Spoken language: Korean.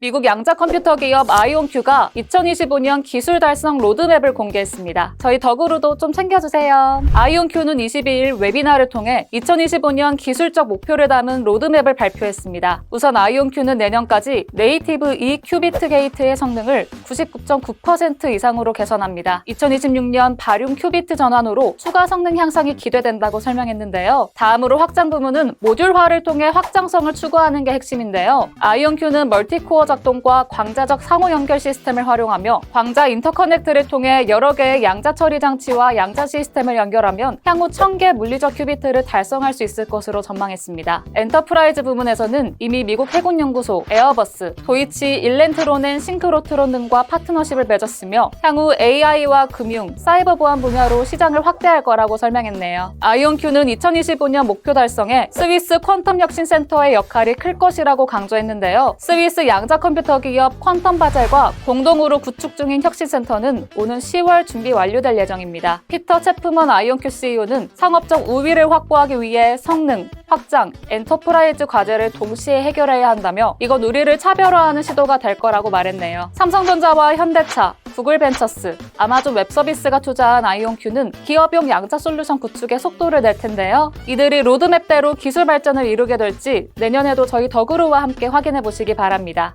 미국 양자 컴퓨터 기업 아이온큐가 2025년 기술 달성 로드맵을 공개했습니다. 저희 덕으로도 좀 챙겨주세요. 아이온큐는 22일 웨비나를 통해 2025년 기술적 목표를 담은 로드맵을 발표했습니다. 우선 아이온큐는 내년까지 네이티브 2 큐비트 게이트의 성능을 99.9% 이상으로 개선합니다. 2026년 바륨 큐비트 전환으로 추가 성능 향상이 기대된다고 설명했는데요. 다음으로 확장 부문은 모듈화를 통해 확장성을 추구하는 게 핵심인데요. 아이온큐는 멀티코어 작동과 광자적 상호 연결 시스템을 활용하며 광자 인터커넥트를 통해 여러 개의 양자 처리 장치와 양자 시스템을 연결하면 향후 1000개 물리적 큐비트를 달성할 수 있을 것으로 전망했습니다. 엔터프라이즈 부문에서는 이미 미국 해군연구소, 에어버스, 도이치 일렌트로넨 싱크로트론 등과 파트너십을 맺었으며 향후 AI와 금융, 사이버 보안 분야로 시장을 확대할 거라고 설명했네요. 아이온큐는 2025년 목표 달성에 스위스 퀀텀 혁신 센터의 역할이 클 것이라고 강조했는데요. 스위스 양자 컴퓨터 기 업 퀀텀 바젤과 공동으로 구축 중인 혁신센터는 오는 10월 준비 완료될 예정입니다. 피터 체프먼 아이온큐 CEO는 상업적 우위를 확보하기 위해 성능, 확장, 엔터프라이즈 과제를 동시에 해결해야 한다며 이건 우리를 차별화하는 시도가 될 거라고 말했네요. 삼성전자와 현대차, 구글 벤처스, 아마존 웹 서비스가 투자한 아이온큐는 기업용 양자 솔루션 구축에 속도를 낼 텐데요. 이들이 로드맵대로 기술 발전을 이루게 될지 내년에도 저희 더그루와 함께 확인해 보시기 바랍니다.